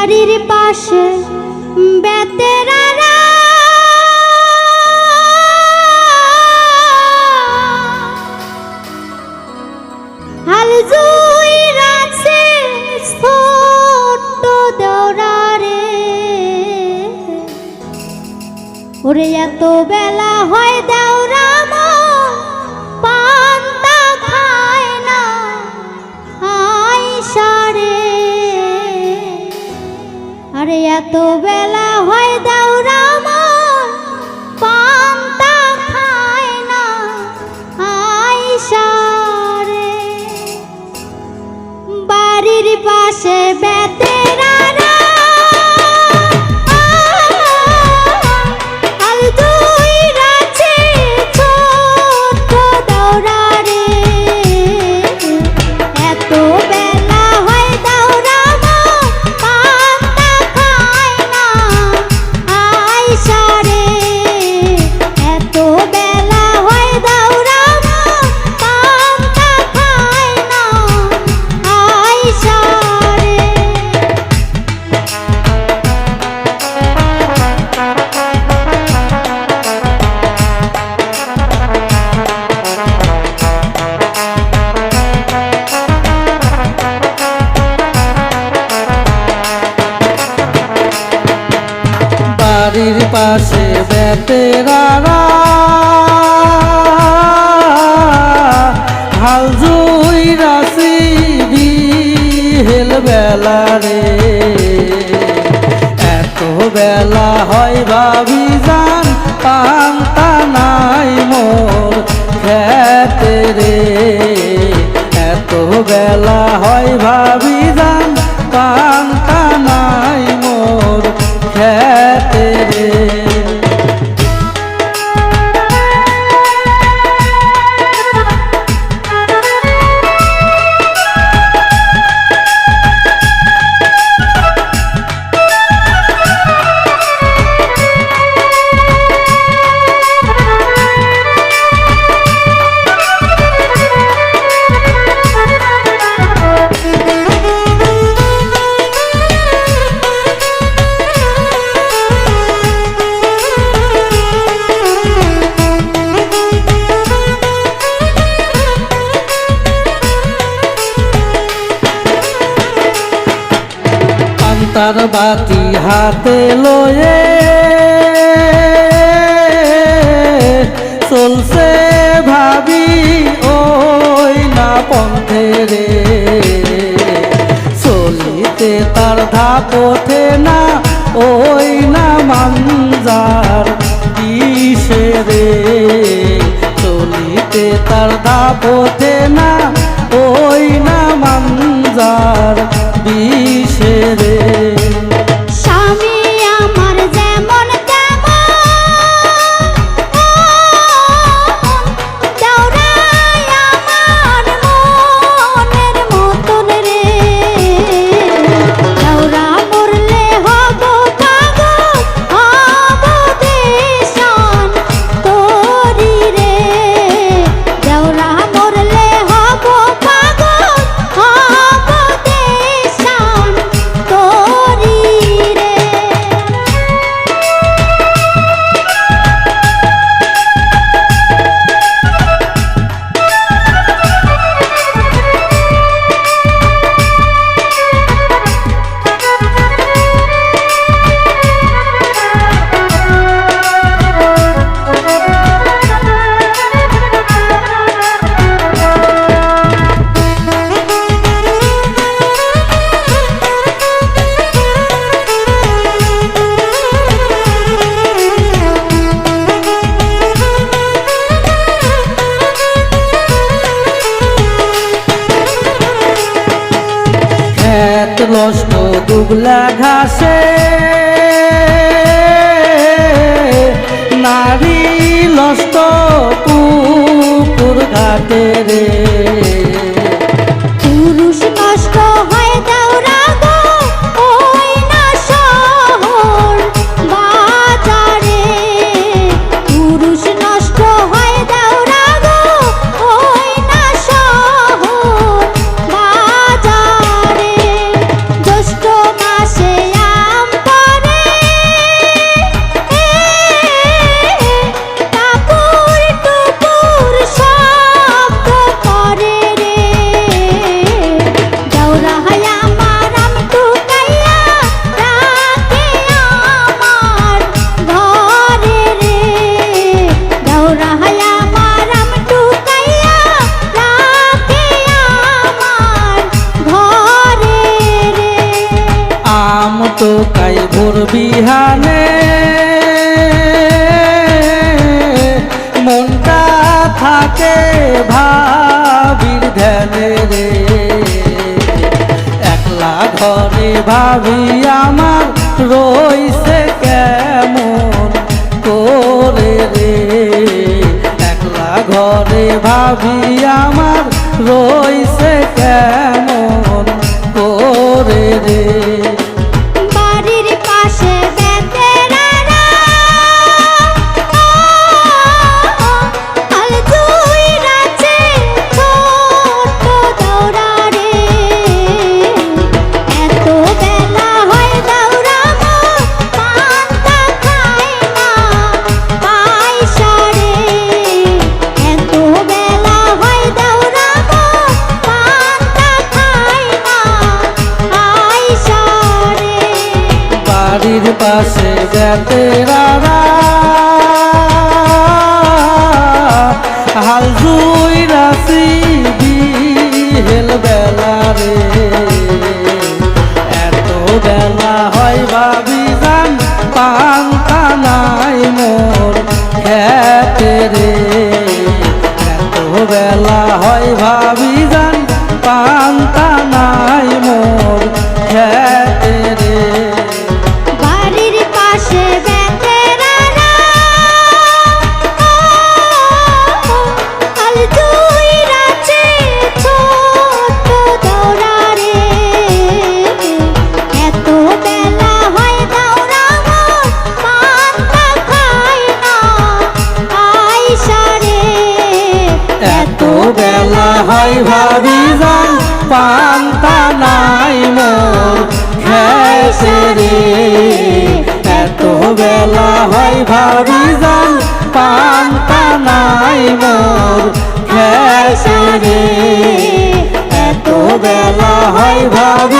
বাড়ির পাশে ওরে এত বেলা হয় দেওরাম পান্তা খায় না আইসারে আরে এত বেলা হয় দেওরাম পান্তা খায় না আইসারে বাড়ির পাশে বেতেরারা জুই রাশি বেলা রে। এত বেলা হয় ভাবি যান পান্তা পান্তার বাতি হাতে লয়ে চলছে ভাবি ওই না নষ্ট দুগলা ঘাসে। নারী নষ্ট পুকুর ঘাটে রে ঘরে ভাবি আমার রইছে কেমন করে রে। একলা ঘরে ভাবি আমার রইছে কেমন পাশে বেতেরারা হাল জুই রাশি বিহেল বেলা রে। এত বেলা হয় ভাবি জান পান্তা নাই মোর খেতে রে। এত বেলা হয় ভাবি জান পান্তা হয় ভাবি যান পান্তা নাই মোর এত বেলা হয় ভাবি যান পান্তা নাই মোর এত বেলা হয় ভাবি